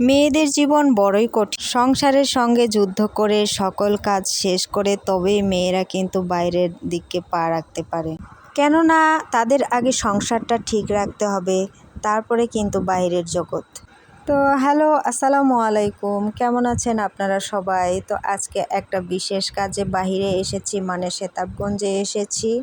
মেয়েদের জীবন বড়ই কঠিন। সংসারের সঙ্গে যুদ্ধ করে সকল কাজ শেষ করে তবেই মেয়েরা কিন্তু বাইরের দিকে পা রাখতে পারে। কেননা তাদের আগে সংসারটা ঠিক রাখতে হবে, তারপরে কিন্তু বাইরের জগৎ। তো হ্যালো, আসসালামু আলাইকুম। কেমন আছেন আপনারা সবাই? তো আজকে একটা বিশেষ কাজে বাহিরে এসেছি মানে সেতাবগঞ্জে এসেছি।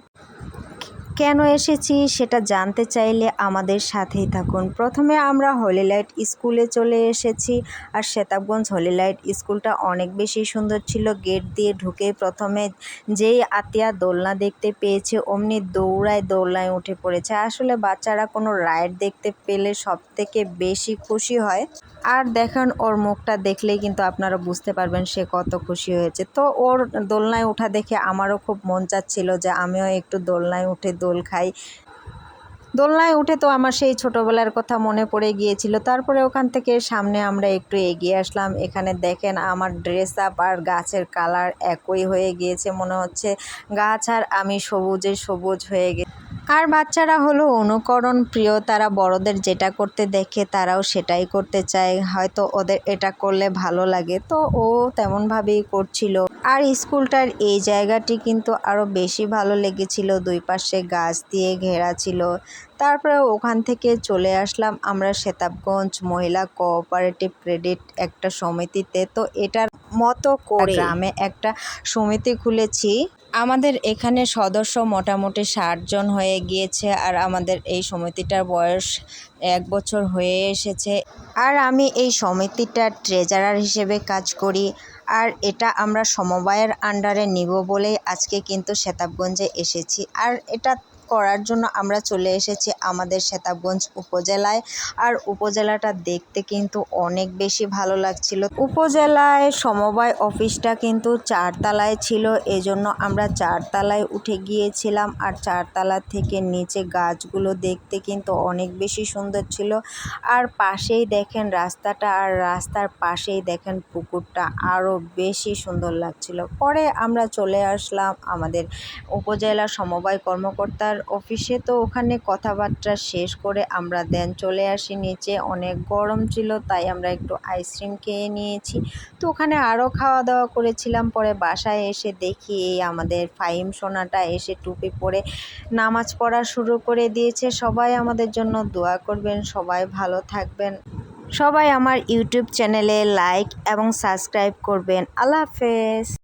কেন এসেছি সেটা জানতে চাইলে আমাদের সাথেই থাকুন। প্রথমে আমরা হলিলাইট স্কুলে চলে এসেছি আর শেতাবগঞ্জ হলিলাইট স্কুলটা অনেক বেশি সুন্দর ছিল। গেট দিয়ে ঢুকে প্রথমে যেই আতিয়া দোলনা দেখতে পেয়েছে, অমনি দৌড়ায় দোলনায় উঠে পড়েছে। আসলে বাচ্চারা কোনো রাইড দেখতে পেলে সব থেকে বেশি খুশি হয়। আর দেখেন ওর মুখটা দেখলেই কিন্তু আপনারা বুঝতে পারবেন সে কত খুশি হয়েছে। তো ওর দোলনায় ওঠা দেখে আমারও খুব মন চাচ্ছিল যে আমিও একটু দোলনায় উঠে দোল খাই। দোলনায় উঠে তো আমার সেই ছোটোবেলার কথা মনে পড়ে গিয়েছিল। তারপরে ওখান থেকে সামনে আমরা একটু এগিয়ে আসলাম। এখানে দেখেন আমার ড্রেস আপ আর গাছের কালার একই হয়ে গিয়েছে মনে হচ্ছে। গাছ আর আমি সবুজে সবুজ হয়ে গে আর বাচ্চারা হলো অনুকরণ প্রিয় তারা বড়দের যেটা করতে দেখে তারাও সেটাই করতে চায়। হয়তো ওদের এটা করলে ভালো লাগে। তো ও তেমনভাবেই করছিল। আর স্কুলটার এই জায়গাটি কিন্তু আরও বেশি ভালো লেগেছিল। দুই পাশে গাছ দিয়ে ঘেরা ছিল। তারপরে ওখান থেকে চলে আসলাম আমরা সেতাবগঞ্জ মহিলা কোঅপারেটিভ ক্রেডিট একটা সমিতিতে। তো এটার মতো করে গ্রামে একটা সমিতি খুলেছি। আমাদের এখানে সদস্য মোটামুটি ষাট জন হয়ে গিয়েছে আর আমাদের এই সমিতিটার বয়স এক বছর হয়ে এসেছে। আর আমি এই সমিতিটার ট্রেজারার হিসেবে কাজ করি আর এটা আমরা সমবায়ের আন্ডারে নিব বলেই আজকে কিন্তু সেতাবগঞ্জে এসেছি। আর এটা করার জন্য আমরা চলে এসেছি আমাদের সেতাবগঞ্জ উপজেলায়। আর উপজেলাটা দেখতে কিন্তু অনেক বেশি ভালো লাগছিল। উপজেলায় সমবায় অফিসটা কিন্তু চারতলায় ছিল, এজন্য আমরা চারতলায় উঠে গিয়েছিলাম। আর চারতলা থেকে নিচে গাছগুলো দেখতে কিন্তু অনেক বেশি সুন্দর ছিল। আর পাশেই দেখেন রাস্তাটা, আর রাস্তার পাশেই দেখেন পুকুরটা আরও বেশি সুন্দর লাগছিল। পরে আমরা চলে আসলাম আমাদের উপজেলা সমবায় কর্মকর্তার অফিসে তো ওখানে কথাবার্তা শেষ করে আমরা দেন চলে আসি নিচে। অনেক গরম ছিল, তাই আমরা একটু আইসক্রিম খেয়ে নিয়েছি। তো ওখানে আরও খাওয়া দাওয়া করেছিলাম, পরে বাসায় এসে দেখি এই আমাদের ফাইম সোনাটা এসে টুপি পরে নামাজ পড়া শুরু করে দিয়েছে। সবাই আমাদের জন্য দোয়া করবেন, সবাই ভালো থাকবেন। সবাই আমার ইউটিউব চ্যানেলে লাইক এবং সাবস্ক্রাইব করবেন। আল্লাহ হাফেজ।